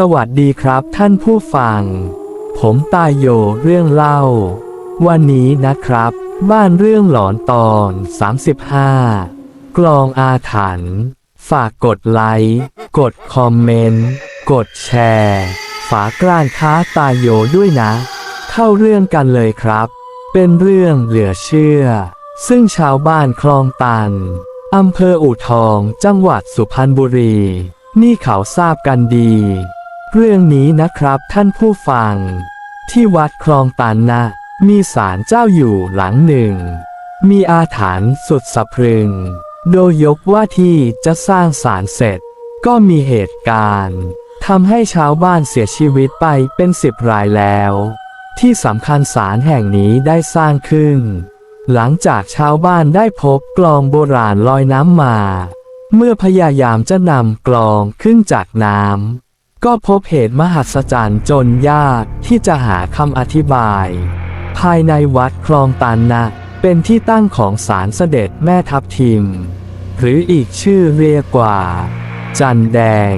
สวัสดีครับท่านผู้ฟัง ผมตายโยเรื่องเล่า วันนี้นะครับ บ้านเรื่องหลอนตอน 35 กลองอาถรรพ์ฝากกดไลค์ กดคอมเมนต์ กดแชร์ ฝากร้านค้าตายโยด้วยนะ เข้าเรื่องกันเลยครับ เป็นเรื่องเหลือเชื่อ ซึ่งชาวบ้านคลองตันอำเภออู่ทองจังหวัดสุพรรณบุรี นี่เขาทราบกันดี เรื่องนี้นะครับท่านผู้ฟัง ที่วัดคลองตันนะ มีศาลเจ้าอยู่หลังหนึ่ง มีอาถรรพ์สุดสะพรึง โดยยกว่าที่จะสร้างศาลเสร็จ ก็มีเหตุการณ์ทำให้ชาวบ้านเสียชีวิตไปเป็นสิบรายแล้ว ที่สำคัญศาลแห่งนี้ได้สร้างขึ้น หลังจากชาวบ้านได้พบกลองโบราณลอยน้ำมา เมื่อพยายามจะนำกลองขึ้นจากน้ำ ก็พบเหตุมหัศจรรย์จนยากที่จะหาคำอธิบาย ภายในวัดคลองตันนะเป็นที่ตั้งของศาลเสด็จแม่ทับทิม หรืออีกชื่อเรียกว่า จันแดง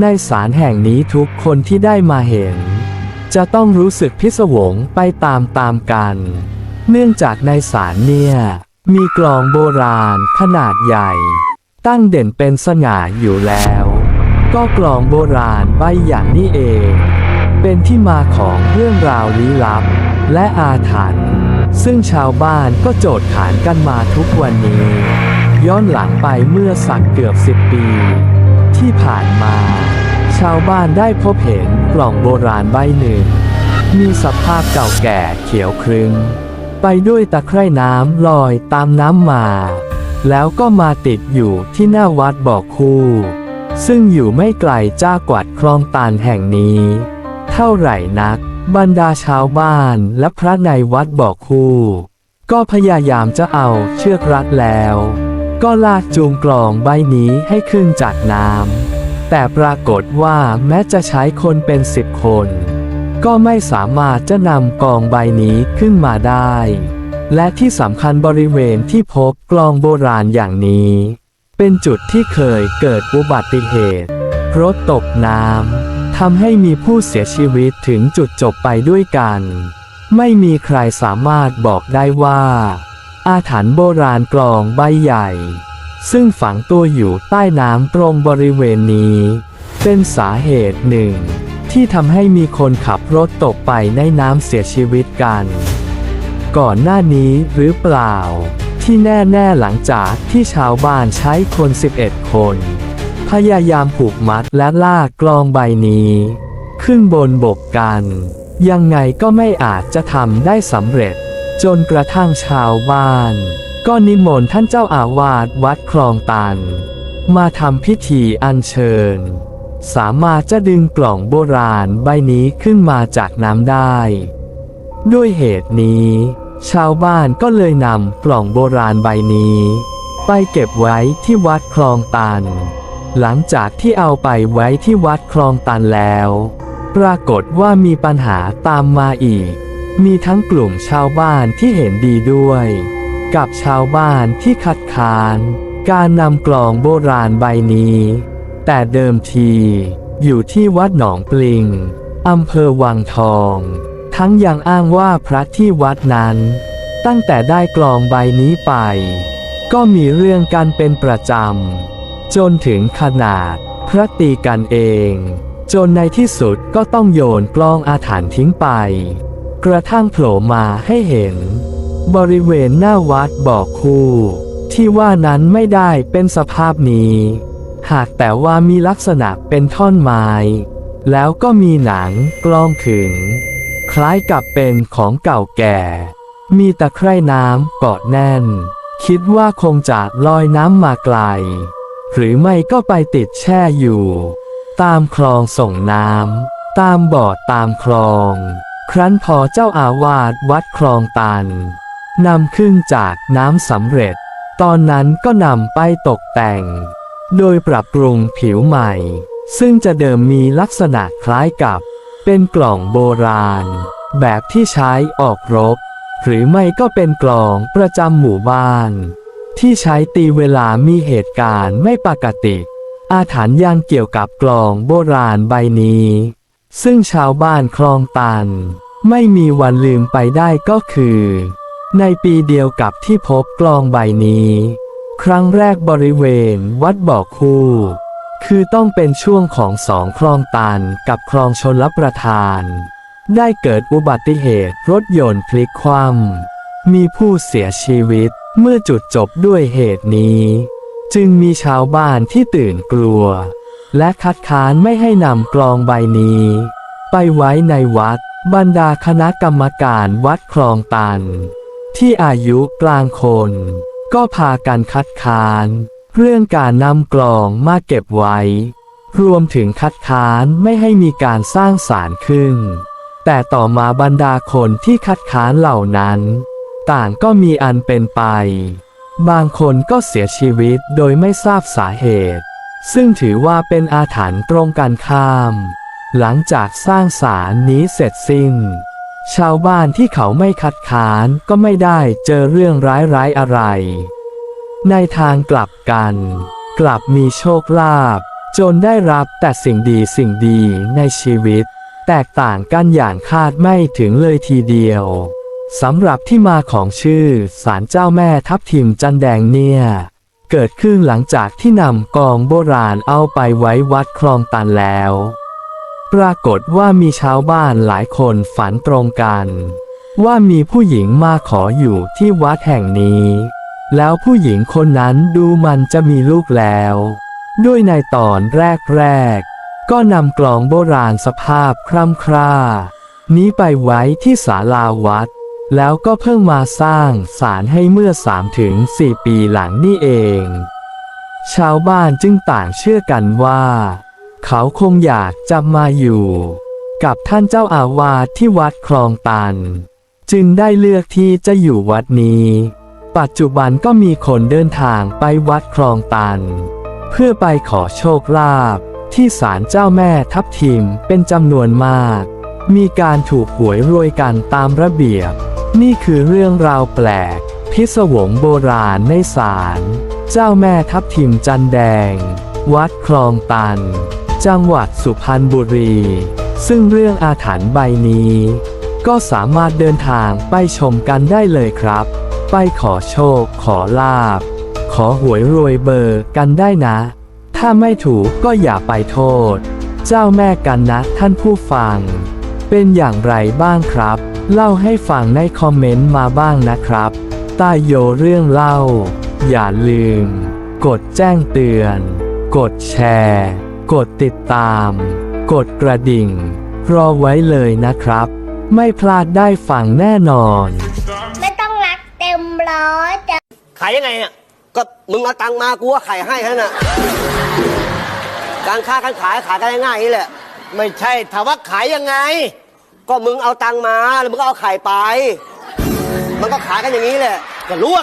ในศาลแห่งนี้ทุกคนที่ได้มาเห็น จะต้องรู้สึกพิศวงไปตามตามกัน เนื่องจากในศาลเนี่ยมีกลองโบราณขนาดใหญ่ ตั้งเด่นเป็นสง่าอยู่แล้ว ก็กลองโบราณใบอย่างนี้เอง เป็นที่มาของเรื่องราวลี้ลับ และอาถรรพ์ซึ่งชาวบ้านก็โจทย์ขานกันมาทุกวันนี้ ย้อนหลังไปเมื่อสักเกือบสิบปี ที่ผ่านมา ชาวบ้านได้พบเห็นกล่องโบราณใบหนึ่ง มีสภาพเก่าแก่เขียวครึ้งไปด้วยตะไคร่น้ำลอยตามน้ำมา แล้วก็มาติดอยู่ที่หน้าวัดบ่อคู่ ซึ่งอยู่ไม่ไกลจากกวัดคลองตาลแห่งนี้ เท่าไหร่นัก บรรดาชาวบ้านและพระในวัดบ่อคู่ ก็พยายามจะเอาเชือกรัดแล้ว ก็ลากจูงกลองใบนี้ให้ขึ้นจากน้ำแต่ปรากฏว่าแม้จะใช้คนเป็นสิบคน ก็ไม่สามารถจะนำกองใบนี้ขึ้นมาได้ และที่สำคัญบริเวณที่พบกลองโบราณอย่างนี้ เป็นจุดที่เคยเกิดอุบัติเหตุ รถตกน้ำทำให้มีผู้เสียชีวิตถึงจุดจบไปด้วยกัน ไม่มีใครสามารถบอกได้ว่า อาถรรพ์โบราณกลองใบใหญ่ ซึ่งฝังตัวอยู่ใต้น้ำตรงบริเวณนี้ เป็นสาเหตุหนึ่ง ที่ทำให้มีคนขับรถตกไปในน้ำเสียชีวิตกัน ก่อนหน้านี้หรือเปล่า ที่แน่ๆหลังจากที่ชาวบ้านใช้คน 11 คน พยายามผูกมัดและลากกลองใบนี้ ขึ้นบนบกกัน ยังไงก็ไม่อาจจะทำได้สำเร็จ จนกระทั่งชาวบ้าน ก็นิมนต์ท่านเจ้าอาวาสวัดคลองตัน มาทำพิธีอัญเชิญ สามารถจะดึงกล่องโบราณใบนี้ขึ้นมาจากน้ำได้ ด้วยเหตุนี้ ชาวบ้านก็เลยนำกล่องโบราณใบนี้ ไปเก็บไว้ที่วัดคลองตัน หลังจากที่เอาไปไว้ที่วัดคลองตันแล้ว ปรากฏว่ามีปัญหาตามมาอีก มีทั้งกลุ่มชาวบ้านที่เห็นดีด้วย กับชาวบ้านที่คัดค้าน การนำกล่องโบราณใบนี้ แต่เดิมทีอยู่ที่วัดหนองปลิงอำเภอวังทอง ทั้งยังอ้างว่าพระที่วัดนั้น ตั้งแต่ได้กลองใบนี้ไป ก็มีเรื่องกันเป็นประจำ จนถึงขนาดพระตีกันเอง จนในที่สุดก็ต้องโยนกลองอาถรรพ์ทิ้งไป กระทั่งโผล่มาให้เห็น บริเวณหน้าวัดบอกคู่ ที่ว่านั้นไม่ได้เป็นสภาพนี้ หากแต่ว่ามีลักษณะเป็นท่อนไม้ แล้วก็มีหนังกลองขึง คล้ายกับเป็นของเก่าแก่ มีตะไคร่น้ำเกาะแน่น คิดว่าคงจะลอยน้ำมาไกล หรือไม่ก็ไปติดแช่อยู่ ตามคลองส่งน้ำ ตามบ่อตามคลอง ครั้นพอเจ้าอาวาสวัดคลองตันนำขึ้นจากน้ำสำเร็จ ตอนนั้นก็นำไปตกแต่ง โดยปรับปรุงผิวใหม่ ซึ่งจะเดิมมีลักษณะคล้ายกับ เป็นกล่องโบราณ แบบที่ใช้ออกรบ หรือไม่ก็เป็นกล่องประจำหมู่บ้าน ที่ใช้ตีเวลามีเหตุการณ์ไม่ปกติ อาถรรพ์ยังเกี่ยวกับกล่องโบราณใบนี้ ซึ่งชาวบ้านคลองตัน ไม่มีวันลืมไปได้ก็คือ ในปีเดียวกับที่พบกลองใบนี้ ครั้งแรกบริเวณวัดบ่อคู่ คือต้องเป็นช่วงของสองคลองตันกับคลองชนรับประทาน ได้เกิดอุบัติเหตุรถยนต์พลิกคว่ำมีผู้เสียชีวิตเมื่อจุดจบด้วยเหตุนี้ จึงมีชาวบ้านที่ตื่นกลัว และคัดค้านไม่ให้นำกลองใบนี้ ไปไว้ในวัด บรรดาคณะกรรมการวัดคลองตัน ที่อายุกลางคน ก็พากันคัดค้าน เรื่องการนำกลองมาเก็บไว้ รวมถึงคัดค้านไม่ให้มีการสร้างศาลขึ้น แต่ต่อมาบรรดาคนที่คัดค้านเหล่านั้น ต่างก็มีอันเป็นไป บางคนก็เสียชีวิตโดยไม่ทราบสาเหตุ ซึ่งถือว่าเป็นอาถรรพ์ตรงกันข้าม หลังจากสร้างศาลนี้เสร็จสิ้น ชาวบ้านที่เขาไม่คัดค้านก็ไม่ได้เจอเรื่องร้ายๆอะไร ในทางกลับกัน กลับมีโชคลาภจนได้รับแต่สิ่งดีสิ่งดีในชีวิต แตกต่างกันอย่างคาดไม่ถึงเลยทีเดียวสำหรับที่มาของชื่อศาลเจ้าแม่ทับทิมจันแดงเนี่ย เกิดขึ้นหลังจากที่นำกองโบราณเอาไปไว้วัดคลองตันแล้ว ปรากฏว่ามีชาวบ้านหลายคนฝันตรงกัน ว่ามีผู้หญิงมาขออยู่ที่วัดแห่งนี้ แล้วผู้หญิงคนนั้นดูมันจะมีลูกแล้ว ด้วยในตอนแรกๆ ก็นำกลองโบราณสภาพคร่ำคร่า นี้ไปไว้ที่ศาลาวัด แล้วก็เพิ่งมาสร้างศาลให้เมื่อ3-4ปีหลังนี่เอง ชาวบ้านจึงต่างเชื่อกันว่า เขาคงอยากจะมาอยู่ กับท่านเจ้าอาวาสที่วัดคลองตัน จึงได้เลือกที่จะอยู่วัดนี้ ปัจจุบันก็มีคนเดินทางไปวัดคลองตัน เพื่อไปขอโชคลาภที่ศาลเจ้าแม่ทับทิมเป็นจำนวนมาก มีการถูกหวยรวยกันตามระเบียบ นี่คือเรื่องราวแปลก พิศวงโบราณในศาลเจ้าแม่ทับทิมจันแดง วัดคลองตัน จังหวัดสุพรรณบุรี ซึ่งเรื่องอาถรรพ์ใบนี้ ก็สามารถเดินทางไปชมกันได้เลยครับ ไปขอโชค ขอลาบ ขอหวยรวยเบอร์กันได้นะ ถ้าไม่ถูกก็อย่าไปโทษ เจ้าแม่กันนะท่านผู้ฟัง เป็นอย่างไรบ้างครับ เล่าให้ฟังในคอมเมนต์มาบ้างนะครับใต้โยเรื่องเล่า อย่าลืม กดแจ้งเตือน กดแชร์ กดติดตาม กดกระดิ่ง รอไว้เลยนะครับ ไม่พลาดได้ฟังแน่นอน ขายยังไงอะก็มึงเอาตังค์มากูว่าไข่ให้แค่นั้นน่ะการค้าการขายขายกันง่ายๆอย่างนี้แหละ ไม่ใช่ถามว่าขายยังไง ก็มึงเอาตังค์มาแล้วมึงก็เอาไข่ไป มันก็ขายกันอย่างนี้แหละก็รู้ว่า